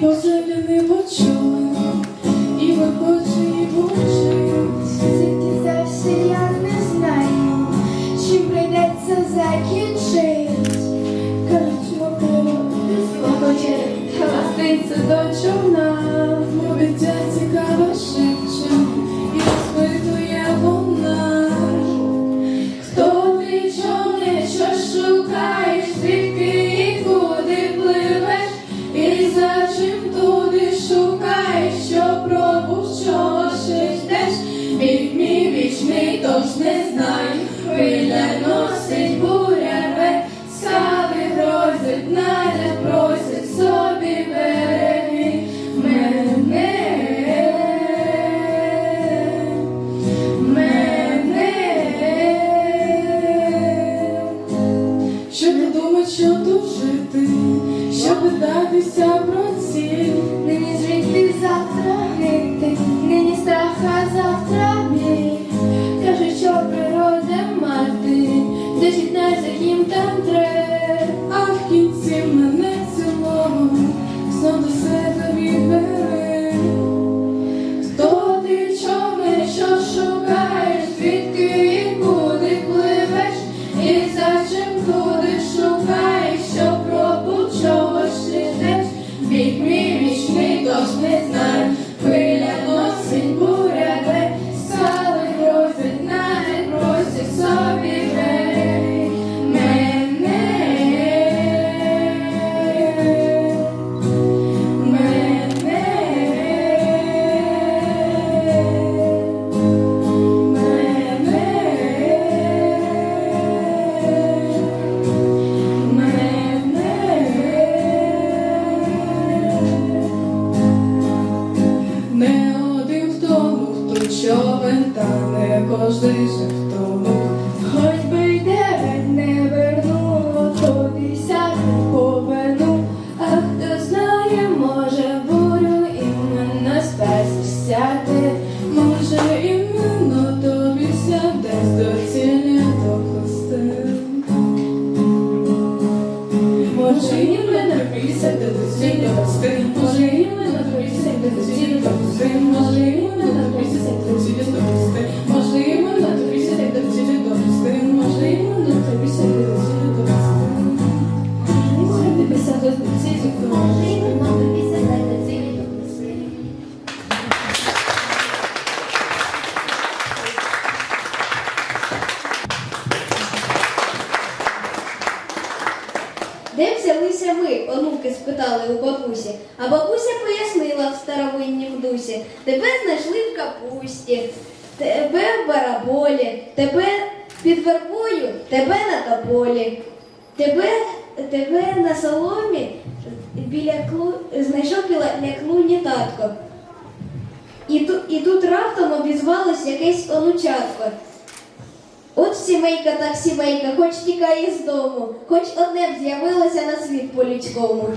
possible. не один в тому, хто човен, та не кожний же в тому. тебе під вербою, тебе на тополі, тебе тебе на соломі біля клу... знайшов біля клуні татко. І тут, і тут раптом обізвалось якесь онучатко. От сімейка так сімейка, хоч тікає з дому, хоч одне б з'явилося на світ по людському.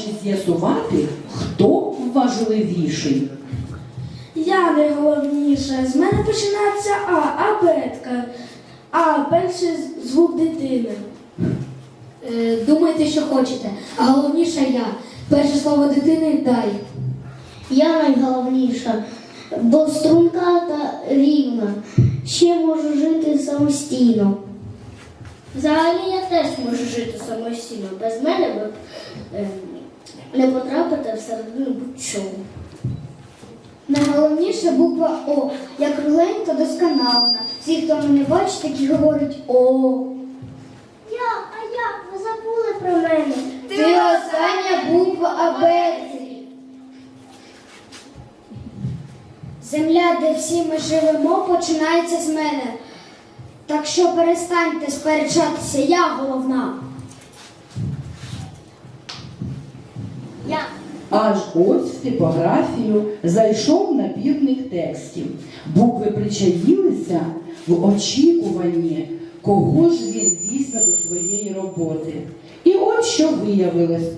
Намагаючись з'ясувати, хто важливіший. Я найголовніше. З мене починається А, абетка. А перший звук дитини. Е, Думайте, що хочете, а головніше я. Перше слово дитини дай. Я найголовніша, бо струнка та рівна. Ще можу жити самостійно. Взагалі я теж можу жити самостійно. Без мене ви б е, не потрапите всередину будь-чого. Найголовніша буква О. Я кругленька досконалена. Всі, хто мене бачить, такі говорять О. Я, а я, ви забули про мене. Ти остання буква абетки. Земля, де всі ми живемо, починається з мене. Так що перестаньте сперечатися, я головна. Я. Аж ось в типографію зайшов набірник текстів. Букви причаїлися в очікуванні, кого ж він візьме до своєї роботи. І от що виявилось.